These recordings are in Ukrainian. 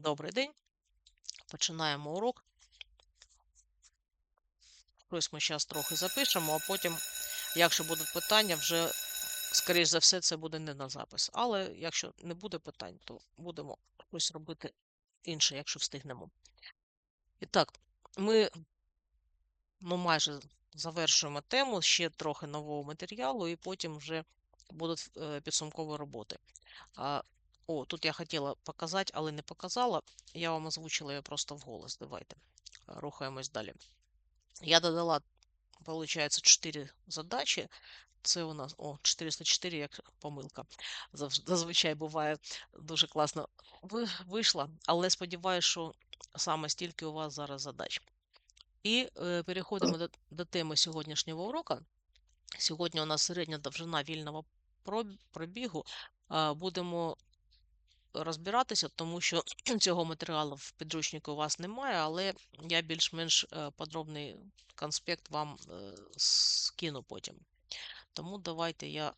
Добрий день. Починаємо урок. Щось ми зараз трохи запишемо, а потім, якщо будуть питання, вже, скоріш за все, це буде не на запис. Але якщо не буде питань, то будемо щось робити інше, якщо встигнемо. І так, ми ну, майже завершуємо тему, ще трохи нового матеріалу, і потім вже будуть е, підсумкові роботи. О, тут я хотіла показати, але не показала. Я вам озвучила її просто вголос. Давайте рухаємось далі. Я додала, виходить, 4 задачі. Це у нас о, 404, як помилка. Зазвичай буває дуже класно вийшла, але сподіваюся, що саме стільки у вас зараз задач. І е, переходимо до, до теми сьогоднішнього уроку. Сьогодні у нас середня довжина вільного пробігу. Будемо розбиратися, тому що цього матеріалу в підручнику у вас немає, але я більш-менш е, подробний конспект вам е, скину потім. Тому давайте я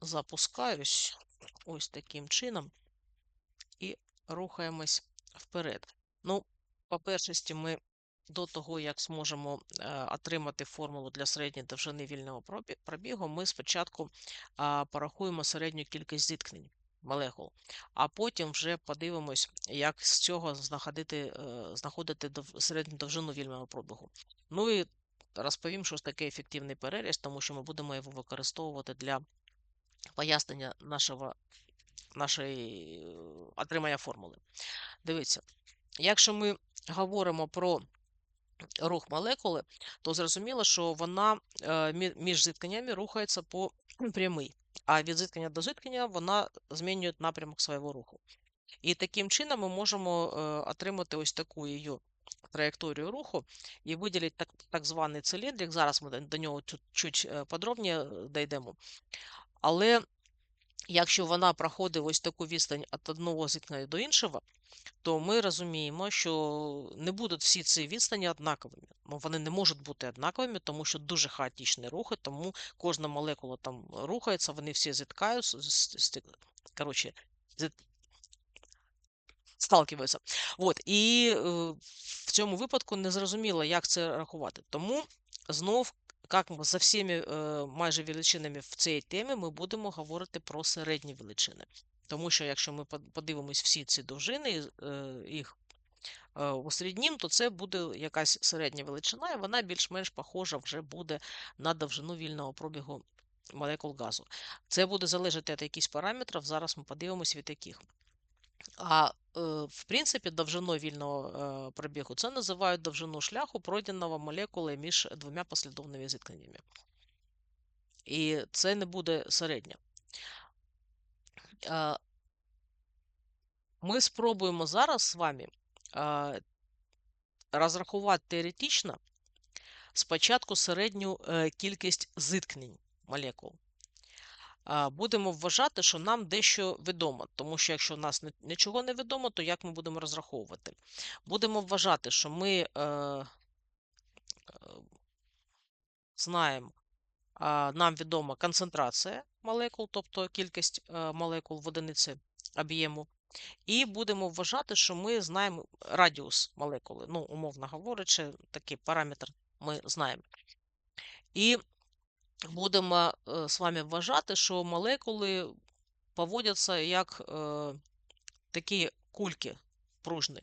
запускаюсь ось таким чином і рухаємось вперед. Ну, по-перше, ми до того, як зможемо е, отримати формулу для середньої довжини вільного пробігу, ми спочатку порахуємо середню кількість зіткнень молекул, а потім вже подивимось, як з цього знаходити, е, знаходити середню довжину вільного пробігу. Ну і розповім, що таке ефективний переріз, тому що ми будемо його використовувати для пояснення нашого, нашої е, отримання формули. Дивіться, якщо ми говоримо про рух молекули, то зрозуміло, що вона е, між зіткненнями рухається по прямій, а від зіткнення до зіткнення вона змінює напрямок свого руху. І таким чином ми можемо е, отримати ось таку її траєкторію руху і виділити так, так званий циліндрик. Зараз ми до- нього чуть, чуть е, подробніше дійдемо. Але якщо вона проходить ось таку відстань від одного зіткнення до іншого, то ми розуміємо, що не будуть всі ці відстані однаковими. Ну, вони не можуть бути однаковими, тому що дуже хаотичні рухи, тому кожна молекула там рухається, вони всі зіткаються, коротше, сталкиваються. От, і е, в цьому випадку не зрозуміло, як це рахувати. Тому знов, як ми за всіми е, майже величинами в цій темі, ми будемо говорити про середні величини. Тому що якщо ми подивимось всі ці довжини, е, їх е, усереднім, то це буде якась середня величина, і вона більш-менш похожа вже буде на довжину вільного пробігу молекул газу. Це буде залежати від якихось параметрів. Зараз ми подивимось від яких. А в принципі, довжиною вільного е, пробігу це називають довжину шляху, пройденого молекули між двома послідовними зіткненнями. І це не буде середня. Ми спробуємо зараз з вами розрахувати теоретично спочатку середню е, кількість зіткнень молекул. Будемо вважати, що нам дещо відомо, тому що якщо в нас нічого не відомо, то як ми будемо розраховувати? Будемо вважати, що ми е, е, знаємо, нам відома концентрація молекул, тобто кількість е, молекул в одиниці об'єму, і будемо вважати, що ми знаємо радіус молекули. Ну, умовно говорячи, такий параметр ми знаємо. І будемо з вами вважати, що молекули поводяться як е, такі кульки пружні.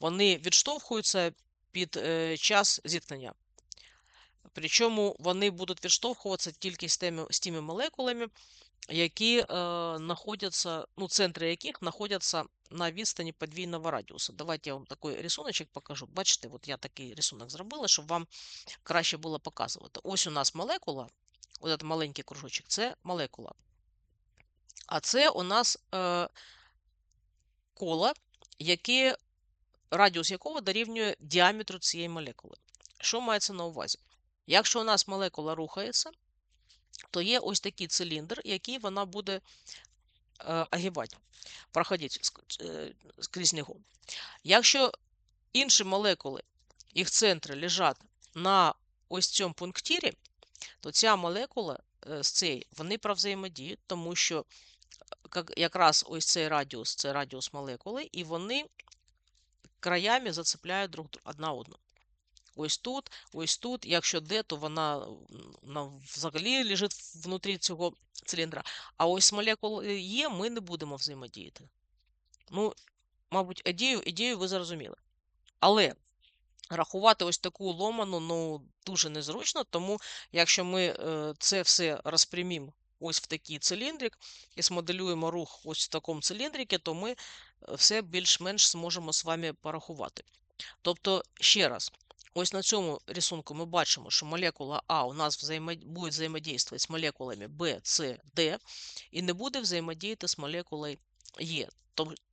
Вони відштовхуються під е, час зіткнення. Причому вони будуть відштовхуватися тільки з тими молекулами, які знаходяться, ну, центри яких знаходяться на відстані подвійного радіусу. Давайте я вам такий рисуночок покажу. Бачите, от я такий рисунок зробила, щоб вам краще було показувати. Ось у нас молекула, ось цей маленький кружочок, це молекула. А це у нас е, коло, яке, радіус якого дорівнює діаметру цієї молекули. Що мається на увазі? Якщо у нас молекула рухається, то є ось такий циліндр, який вона буде е, огибати, проходити е, скрізь нього. Якщо інші молекули, їх центри лежать на ось цьому пунктирі, то ця молекула е, з цією, вони провзаємодіють, тому що якраз ось цей радіус, це радіус молекули, і вони краями зацепляють друг дру- одна одну. Ось тут, ось тут. Якщо де, то вона м, на- взагалі лежить внутрі цього циліндра. А ось молекули є, ми не будемо взаємодіяти. Ну, мабуть, ідею, ідею ви зрозуміли. Але рахувати ось таку ломану ну, дуже незручно, тому якщо ми е, це все розпрямимо ось в такий циліндрик і смоделюємо рух ось в такому циліндрики, то ми е, все більш-менш зможемо з вами порахувати. Тобто, ще раз, ось на цьому рисунку ми бачимо, що молекула А у нас буде взаємодействувати з молекулами Б, С, Д, і не буде взаємодіяти з молекулою Е.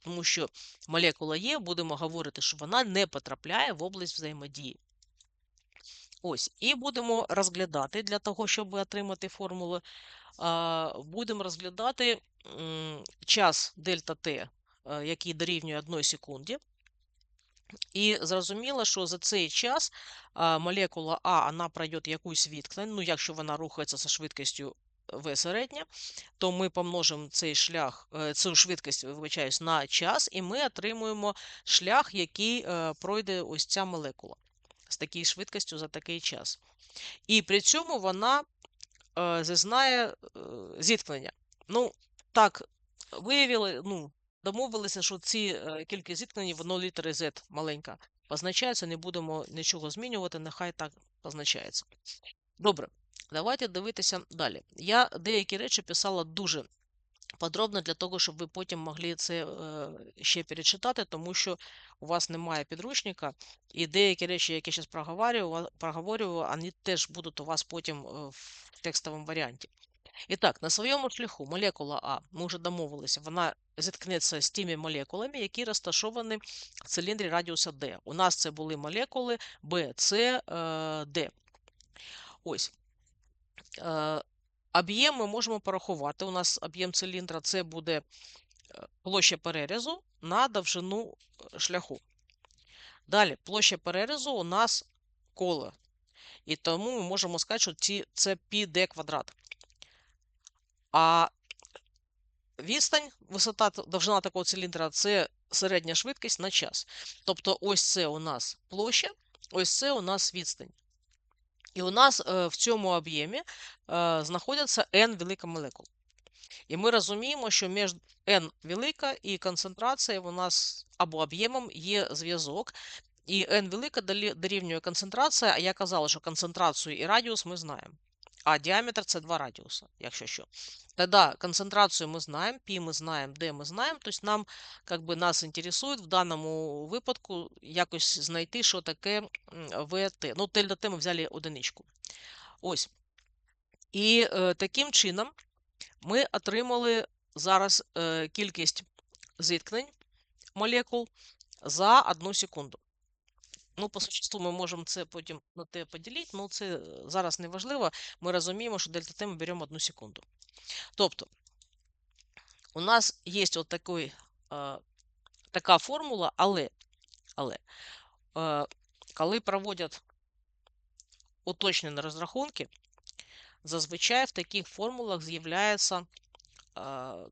Тому, що молекула Е, будемо говорити, що вона не потрапляє в область взаємодії. Ось, і будемо розглядати для того, щоб отримати формулу, будемо розглядати час дельта Т, е, який дорівнює 1 секунді. І зрозуміло, що за цей час молекула А вона пройде якусь відклень, ну якщо вона рухається за швидкістю v середня, то ми помножимо цей шлях, е, цю швидкість, вибачаюсь, на час, і ми отримуємо шлях, який е, пройде ось ця молекула з такою швидкістю за такий час. І при цьому вона е, зазнає е, зіткнення. Ну, так, виявили, ну, домовилися, що ці е, кількість зіткнень, воно літери Z маленька позначається, не будемо нічого змінювати, нехай так позначається. Добре, давайте дивитися далі. Я деякі речі писала дуже подробно для того, щоб ви потім могли це е, ще перечитати, тому що у вас немає підручника, і деякі речі, які я зараз проговорюю, проговорюю, вони теж будуть у вас потім е, в текстовому варіанті. І так, на своєму шляху молекула А, ми вже домовилися, вона зіткнеться з тими молекулами, які розташовані в циліндрі радіуса D. У нас це були молекули B, C, е, D. Ось. Е, Об'єм ми можемо порахувати. У нас об'єм циліндра це буде е, площа перерізу на довжину шляху. Далі, площа перерізу у нас коло. І тому ми можемо сказати, що це πd квадрат. А відстань, висота, довжина такого циліндра це середня швидкість на час. Тобто, ось це у нас площа, ось це у нас відстань. І у нас е, в цьому об'ємі е, знаходяться n велика молекул. І ми розуміємо, що між n велика і концентрацією у нас або об'ємом є зв'язок. І n велика дорівнює концентрація, а я казала, що концентрацію і радіус ми знаємо. А діаметр це два радіуса, якщо що. Тоді концентрацію ми знаємо, пі ми знаємо, де ми знаємо. Тобто нам как би, нас інтересує в даному випадку якось знайти, що таке ВТ. Ну, для Т ми взяли одиничку. Ось. І е, таким чином ми отримали зараз е, кількість зіткнень молекул за одну секунду. Ну, по существу ми можемо це потім на те поділити, але це зараз не важливо. Ми розуміємо, що дельта Т ми беремо одну секунду. Тобто, у нас є от такий, е, така формула, але, але е, коли проводять уточнені розрахунки, зазвичай в таких формулах з'являється е,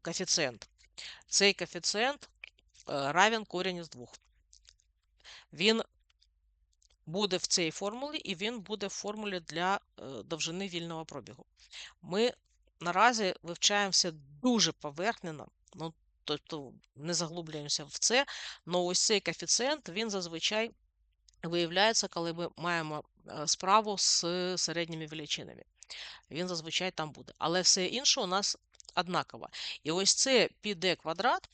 коефіцієнт. Цей коефіцієнт е, равен корінь із двох. Він буде в цій формулі, і він буде в формулі для е, довжини вільного пробігу. Ми наразі вивчаємося дуже поверхнено, ну, тобто не заглублюємося в це, але ось цей коефіцієнт він зазвичай виявляється, коли ми маємо е, справу з середніми величинами. Він зазвичай там буде. Але все інше у нас однаково. І ось це πd квадрат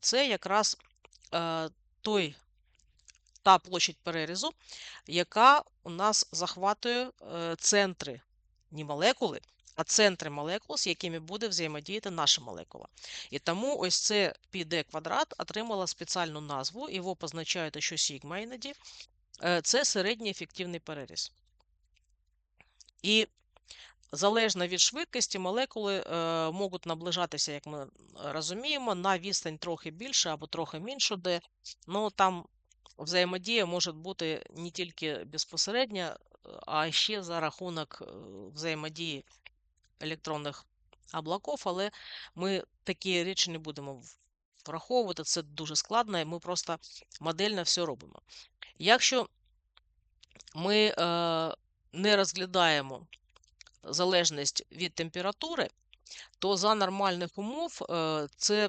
це якраз е, той та площадь перерізу, яка у нас захватує е, центри не молекули, а центри молекул, з якими буде взаємодіяти наша молекула. І тому ось це πd квадрат отримала спеціальну назву, його позначають що сігма іноді. Е, це середній ефективний переріз. І залежно від швидкості, молекули е, можуть наближатися, як ми розуміємо, на відстань трохи більше або трохи меншу, де ну, там взаємодія може бути не тільки безпосередня, а ще за рахунок е, взаємодії електронних облаков, але ми такі речі не будемо враховувати, це дуже складно, і ми просто модельно все робимо. Якщо ми е, не розглядаємо залежність від температури, то за нормальних умов це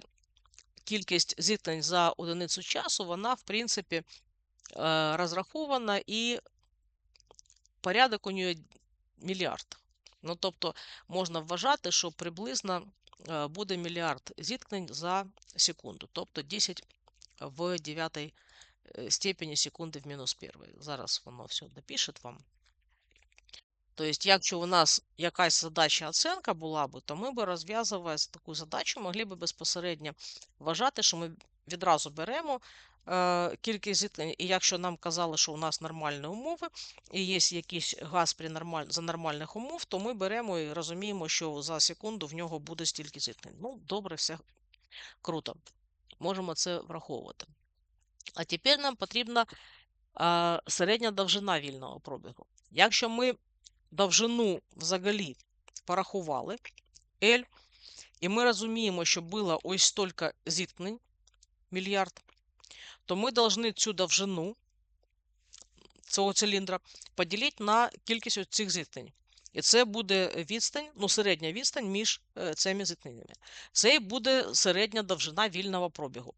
кількість зіткнень за одиницю часу, вона, в принципі, е, розрахована і порядок у нього мільярд. Ну, тобто можна вважати, що приблизно е, буде мільярд зіткнень за секунду, тобто 10 в 9 е, степені секунди в мінус 1. Зараз воно все напише вам. Тобто, якщо у нас якась задача оцінка була би, то ми б розв'язуючи таку задачу, могли б безпосередньо вважати, що ми відразу беремо е, кількість зіткнень, і якщо нам казали, що у нас нормальні умови, і є якийсь газ при нормаль... за нормальних умов, то ми беремо і розуміємо, що за секунду в нього буде стільки зіткнень. Ну, добре, все круто. Можемо це враховувати. А тепер нам потрібна е, середня довжина вільного пробігу. Якщо ми довжину взагалі порахували L, і ми розуміємо, що було ось стільки зіткнень, мільярд, то ми повинні цю довжину цього циліндра поділити на кількість цих зіткнень. І це буде відстань, ну, середня відстань між е, цими зіткненнями. Це і буде середня довжина вільного пробігу.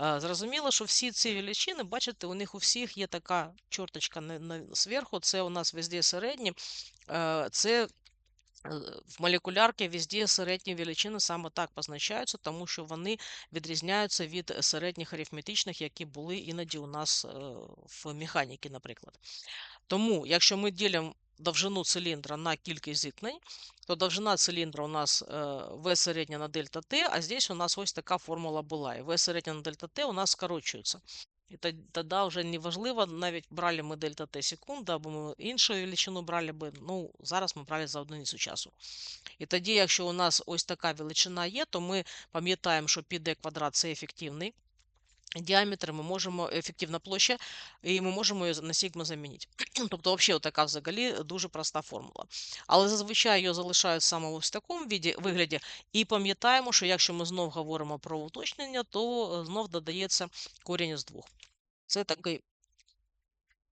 Е, Зрозуміло, що всі ці величини, бачите, у них у всіх є така чорточка зверху, це у нас везде середні. Е, Це е, в молекулярці везде середні величини саме так позначаються, тому що вони відрізняються від середніх арифметичних, які були іноді у нас в механіці, наприклад. Тому, якщо ми ділимо довжину циліндра на кількість зіткнень, то довжина циліндра у нас е, V середня на дельта T, а здесь у нас ось така формула була. І V середня на дельта T у нас скорочується. І тоді вже не важливо, навіть брали ми дельта T секунда, або ми іншу величину брали би, ну, зараз ми брали за одиницю часу. І тоді, якщо у нас ось така величина є, то ми пам'ятаємо, що під d квадрат це ефективний діаметр, ми можемо ефективна площа, і ми можемо її на сігму замінити. тобто, взагалі, така взагалі дуже проста формула. Але зазвичай її залишають саме ось в такому віді, вигляді. І пам'ятаємо, що якщо ми знов говоримо про уточнення, то е, знов додається корінь із двох. Це такий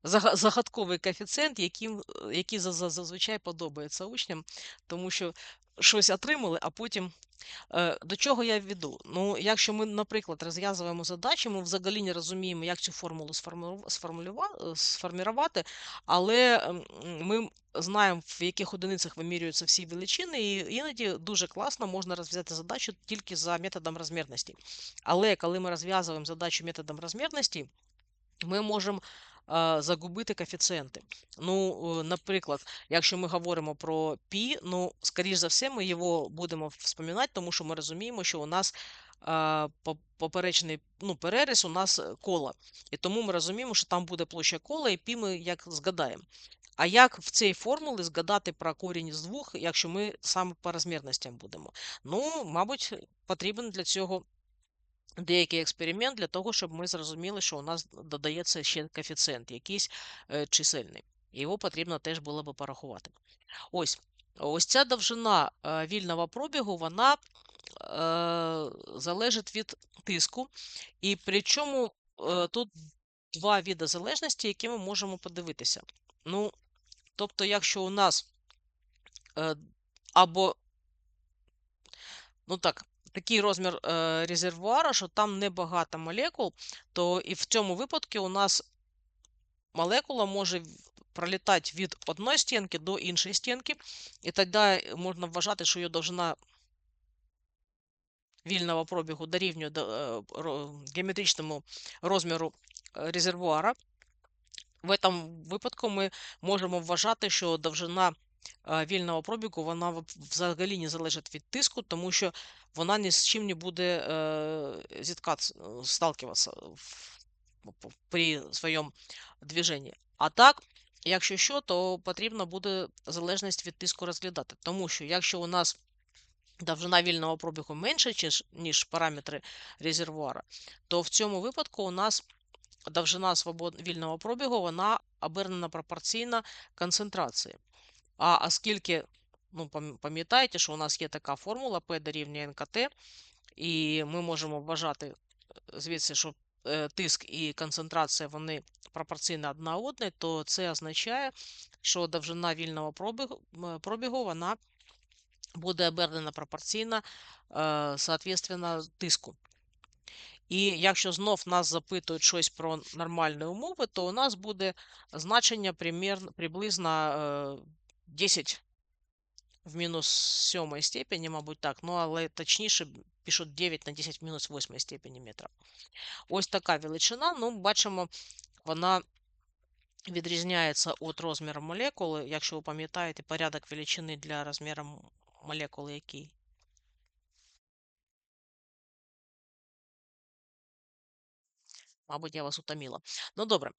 зага- загадковий коефіцієнт, яким, е, який за- за- зазвичай подобається учням, тому що щось отримали, а потім. Е, До чого я веду? Ну, якщо ми, наприклад, розв'язуємо задачі, ми взагалі не розуміємо, як цю формулу е, сформувати, але ем, ми знаємо, в яких одиницях вимірюються всі величини, і іноді дуже класно можна розв'язати задачу тільки за методом розмірності. Але коли ми розв'язуємо задачу методом розмірності, ми можемо загубити коефіцієнти. Ну, е, наприклад, якщо ми говоримо про пі, ну, скоріш за все, ми його будемо вспоминати, тому що ми розуміємо, що у нас поперечний ну, переріз у нас е, коло. І тому ми розуміємо, що там буде площа кола, і пі ми як згадаємо. А як в цій формулі згадати про корінь з двох, якщо ми саме по розмірностям будемо? Ну, мабуть, потрібен для цього деякий експеримент для того, щоб ми зрозуміли, що у нас додається ще коефіцієнт якийсь е, чисельний. Його потрібно теж було би порахувати. Ось ось ця довжина е, вільного пробігу, вона е, залежить від тиску. І причому е, тут два види залежності, які ми можемо подивитися. Ну, тобто, якщо у нас е, або ну так, такий розмір е, резервуара, що там небагато молекул, то і в цьому випадку у нас молекула може пролітати від одної стінки до іншої стінки, і тоді можна вважати, що її довжина вільного пробігу дорівнює до, е, геометричному розміру е, резервуара. В этом випадку ми можемо вважати, що довжина вільного пробігу вона взагалі не залежить від тиску, тому що вона ні з чим не буде е, е, сталкиватися при своєму движенні. А так, якщо що, то потрібно буде залежність від тиску розглядати. Тому що якщо у нас довжина вільного пробігу менше, ніж параметри резервуара, то в цьому випадку у нас довжина свобод... вільного пробігу вона обернена пропорційна концентрації. А оскільки Ну, пам'ятаєте, що у нас є така формула P дорівнює НКТ, і ми можемо вважати е, звідси, що е, тиск і концентрація вони пропорційно одна одній, то це означає, що довжина вільного пробігу, пробігу вона буде обернена пропорційно, е, соответственно, тиску. І якщо знов нас запитують щось про нормальні умови, то у нас буде значення примерно, приблизно 10 в мінус сьомій степені, мабуть, так. Ну, але точніше пишуть 9 на 10 в мінус восьмій степені метра. Ось така величина. Ну, бачимо, вона відрізняється від розміру молекули. Якщо ви пам'ятаєте, порядок величини для розміру молекули який? Мабуть, я вас утомила. Ну, добре.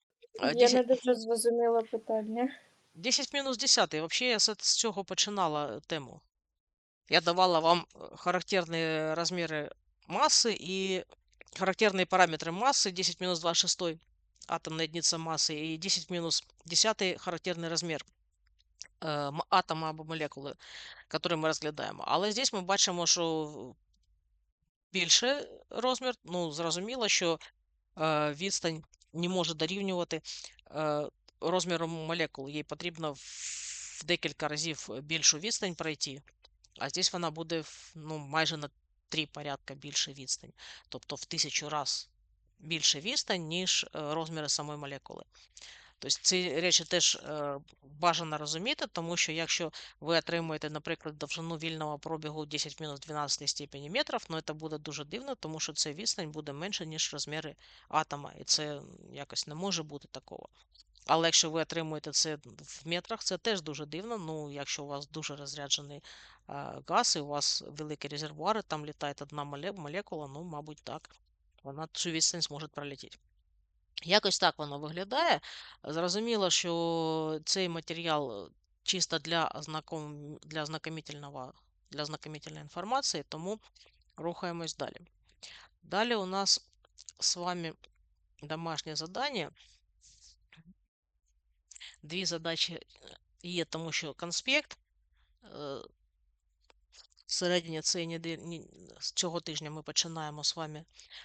Е, Я 10 не дуже зрозуміла питання. 10 мінус 10. Взагалі, я з з цього починала тему. Я давала вам э, характерные размеры массы и характерные параметры массы 10 минус 26 атомная единица массы и 10 минус 10 характерний розмір е, м- атома або молекули, який ми розглядаємо. Але здесь ми бачимо, що більше розмір, ну, зрозуміло, що е, відстань не може дорівнювати е, розміру молекул. Їй потрібно в декілька разів більшу відстань пройти. А здесь вона буде ну, майже на три порядка більше відстань. Тобто в тисячу раз більше відстань, ніж е, розміри самої молекули. Тобто ці речі теж е, бажано розуміти, тому що якщо ви отримуєте, наприклад, довжину вільного пробігу 10 мінус 12 степені метрів, ну це буде дуже дивно, тому що ця відстань буде менше, ніж розміри атома. І це якось не може бути такого. Але якщо ви отримуєте це в метрах, це теж дуже дивно. Ну, якщо у вас дуже розряджений газ, і у вас великі резервуари, там літає одна молекула, ну, мабуть, так, вона цю відстань зможе пролетіти. Якось так воно виглядає. Зрозуміло, що цей матеріал чисто для ознаком... для ознакомительного... для ознакомительної інформації, тому рухаємось далі. Далі у нас з вами домашнє завдання. Дві задачі є, тому що конспект е, всередині цього тижня ми починаємо з вами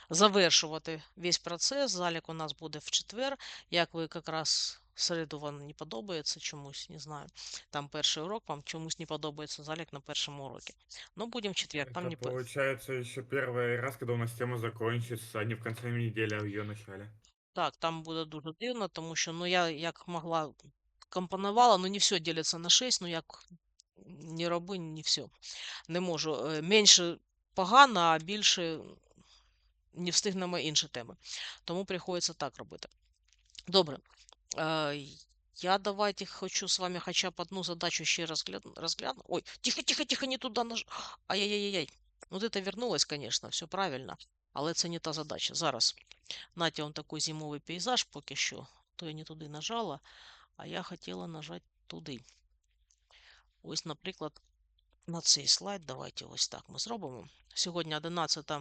завершувати весь процес. Залік у нас буде в четвер. Як ви якраз в середу вам не подобається чомусь, не знаю. Там перший урок, вам чомусь не подобається залік на першому уроці. Ну, будемо в четвер. Там Это не получается еще первый раз, когда у нас тема закончится, а не в конце недели, а в ее начале. Так, там буде дуже дивно, тому що ну я як могла компонувала, ну не все ділиться на 6, ну як не роби, не все. Не можу. Е, Менше погано, а більше не встигнемо інші теми. Тому приходиться так робити. Добре. Е, Я давайте хочу з вами хоча б одну задачу ще розгляну. розгляну. Ой, тихо, тихо, тихо, не туди наж... Ай-яй-яй-яй. Ну, ти вернулась, конечно, все правильно. Але це не та задача. Зараз. Нате он такий зимовий пейзаж поки що. То я не туди нажала, а я хотіла нажати туди. Ось, наприклад, на цей слайд. Давайте ось так ми зробимо. Сьогодні 11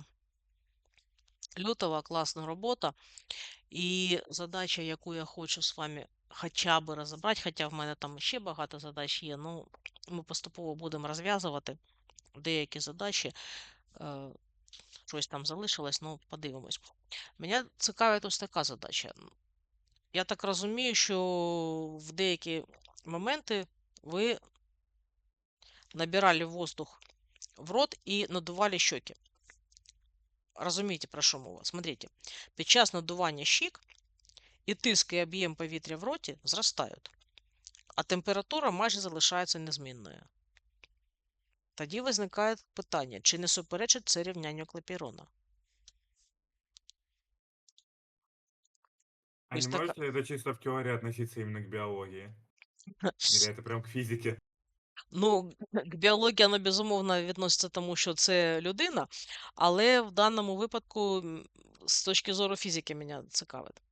лютого, класна робота. І задача, яку я хочу з вами хоча б розібрати, хоча в мене там ще багато задач є, ну, ми поступово будемо розв'язувати деякі задачі. Е, щось там залишилось, ну, подивимось. Мене цікавить ось така задача. Я так розумію, що в деякі моменти ви набирали воздух в рот і надували щоки. Розумієте, про що мова? Смотрите, під час надування щік і тиск і об'єм повітря в роті зростають, а температура майже залишається незмінною. Тоді виникає питання, чи не суперечить це рівнянню Клепірона? А не может ли это чисто в теории относиться именно к биологии? Или это прям к физике? Ну, к біології воно безумовно відноситься тому, що це людина, але в даному випадку з точки зору фізики мене цікавить.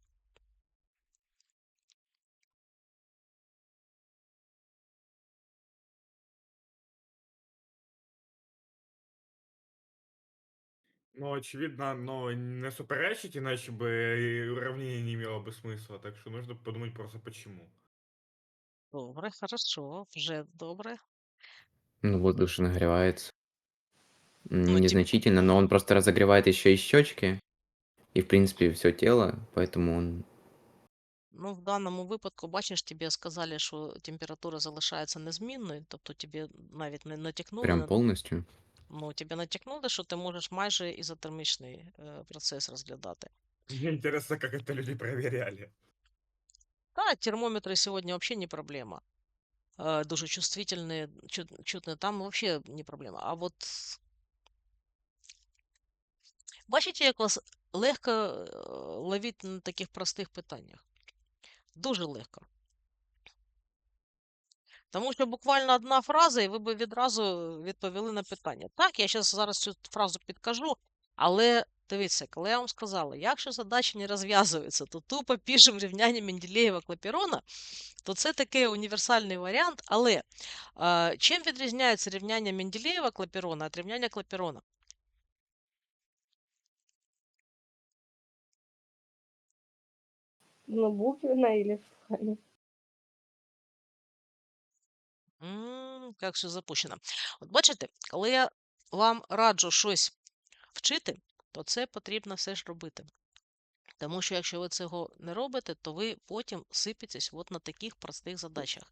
Ну, очевидно, но не суперечить, иначе бы и уравнение не имело бы смысла. Так что нужно подумать просто почему. Добре, хорошо, вже добре. Ну, воздух же нагревается. М, Ну, тип- Незначительно, но он просто разогревает еще и щечки, и, в принципе, все тело, поэтому он Ну, в даному випадку, бачиш, тобі сказали, що температура залишається незмінною, тобто тобі навіть не натякнули прям на полностью. ну, тобі натякнули, що ти можеш майже ізотермічний е, процес розглядати. Мне интересно, как это люди проверяли. Та, термометри сьогодні взагалі не проблема. Е, Дуже чувствительні, чут- чутні, там взагалі не проблема. А от бачите, як вас легко е, ловити на таких простих питаннях? Дуже легко. Тому що буквально одна фраза, і ви б відразу відповіли на питання. Так, я зараз зараз цю фразу підкажу, але дивіться, коли я вам сказала, якщо задача не розв'язується, то тупо пишемо рівняння Менделєєва-Клапірона, то це такий універсальний варіант. Але е, чим відрізняється рівняння Менделєєва-Клапірона від рівняння Клапірона? Ну, буквенно или в? Як все запущено. От бачите, коли я вам раджу щось вчити, то це потрібно все ж робити. Тому що якщо ви цього не робите, то ви потім сипетесь от на таких простих задачах.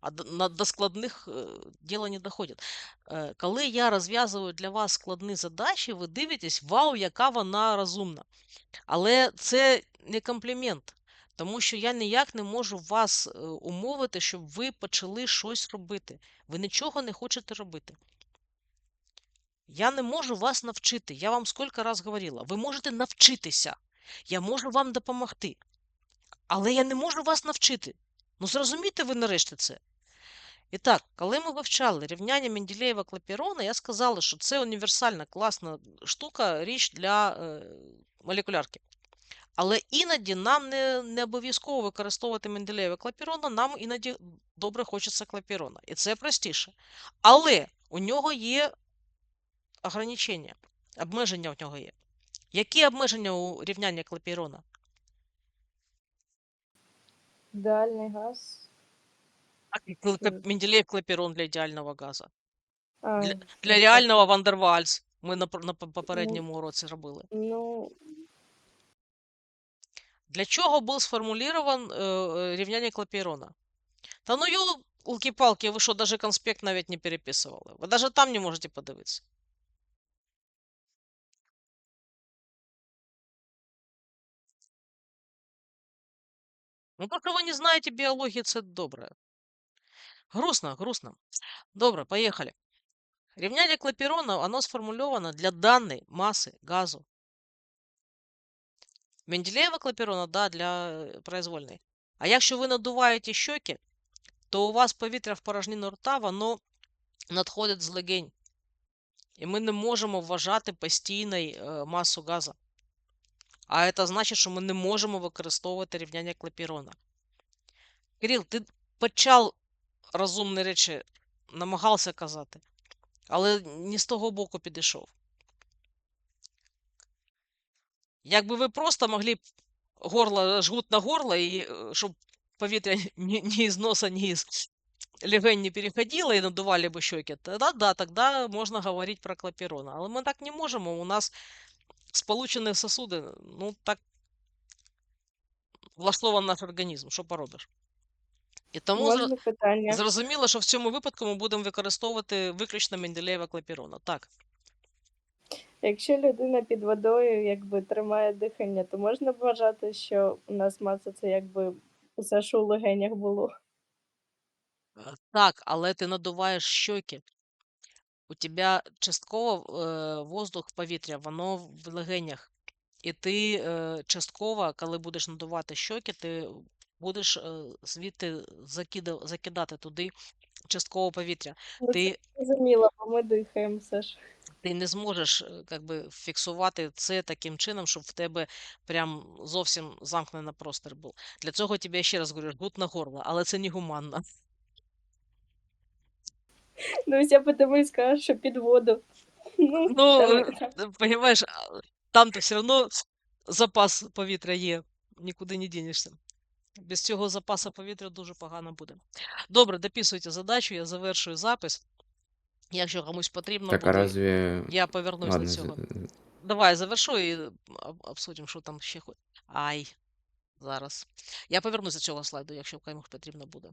А до складних е, діло не доходить. Е, коли я розв'язую для вас складні задачі, ви дивитесь, вау, яка вона розумна. Але це не комплімент. Тому що я ніяк не можу вас е, умовити, щоб ви почали щось робити. Ви нічого не хочете робити. Я не можу вас навчити. Я вам скільки раз говорила. Ви можете навчитися. Я можу вам допомогти. Але я не можу вас навчити. Ну зрозумійте ви нарешті це. І так, коли ми вивчали рівняння Менделєєва Клапірона, я сказала, що це універсальна класна штука, річ для е, молекулярки. Але іноді нам не, не обов'язково використовувати Менделєєва Клапірона, нам іноді добре хочеться Клапірона. І це простіше. Але у нього є ограничення, обмеження у нього є. Які обмеження у рівняння Клапірона? Идеальный газ. Мгм. Менделєєв Клапірон для ідеального газу. А, Для ну, реального Вандервальс. Ми на, на попередньому уроці робили. Ну, Для чого був сформулюван е, е, рівняння Клапірона? Та ну ёлки-палки, ви що, даже конспект навіть не переписували? Ви даже там не можете подивитися. Ну, то, що ви не знаєте біології, це добре. Грустно, грустно. Добре, поїхали. Рівняння Клапірона, воно сформульовано для даної маси газу. Менделєєва Клапірона, да, для е, произвольної. А якщо ви надуваєте щоки, то у вас повітря в порожнину рта, воно надходить з легень. І ми не можемо вважати постійною е, масу газу. А це значить, що ми не можемо використовувати рівняння Клапірона. Кирил, ти почав розумні речі, намагався казати, але не з того боку підійшов. Якби ви просто могли б горло, жгут на горло, і е, щоб повітря ні, ні із носа, ні із легень не переходило і надували б щеки, тогда да, тогда можна говорити про клапірон. Але ми так не можемо. У нас сполучені сосуди, ну так влаштований наш організм, що поробиш. І тому можна питання? зрозуміло, що в цьому випадку ми будемо використовувати виключно Менделєєва клапірона. Так. Якщо людина під водою якби тримає дихання, то можна вважати, що у нас маса це якби усе, що у легенях було. Е, Так, але ти надуваєш щоки. У тебе частково е, воздух повітря, воно в легенях. І ти е, частково, коли будеш надувати щоки, ти будеш е, звідти закида, закидати туди частково повітря. Ну, Ти, зрозуміло, бо ми дихаємо все ж. ти не зможеш е, как би, фіксувати це таким чином, щоб в тебе прям зовсім замкнений простір був. Для цього тебе ще раз говорю, жгут на горло, але це не гуманно. Ну, я потому і скажу, що під воду. Ну, Ну, давай е. Ти все одно запас повітря є, нікуди не дінешся. Без цього запасу повітря дуже погано буде. Добре, дописуйте задачу, я завершую запис. Якщо комусь потрібно Так, а буде, разве... я повернусь Ладно, до цього. За... Давай завершу і обсудимо, що там ще хоч. Ай, зараз. Я повернусь до цього слайду, якщо комусь потрібно буде.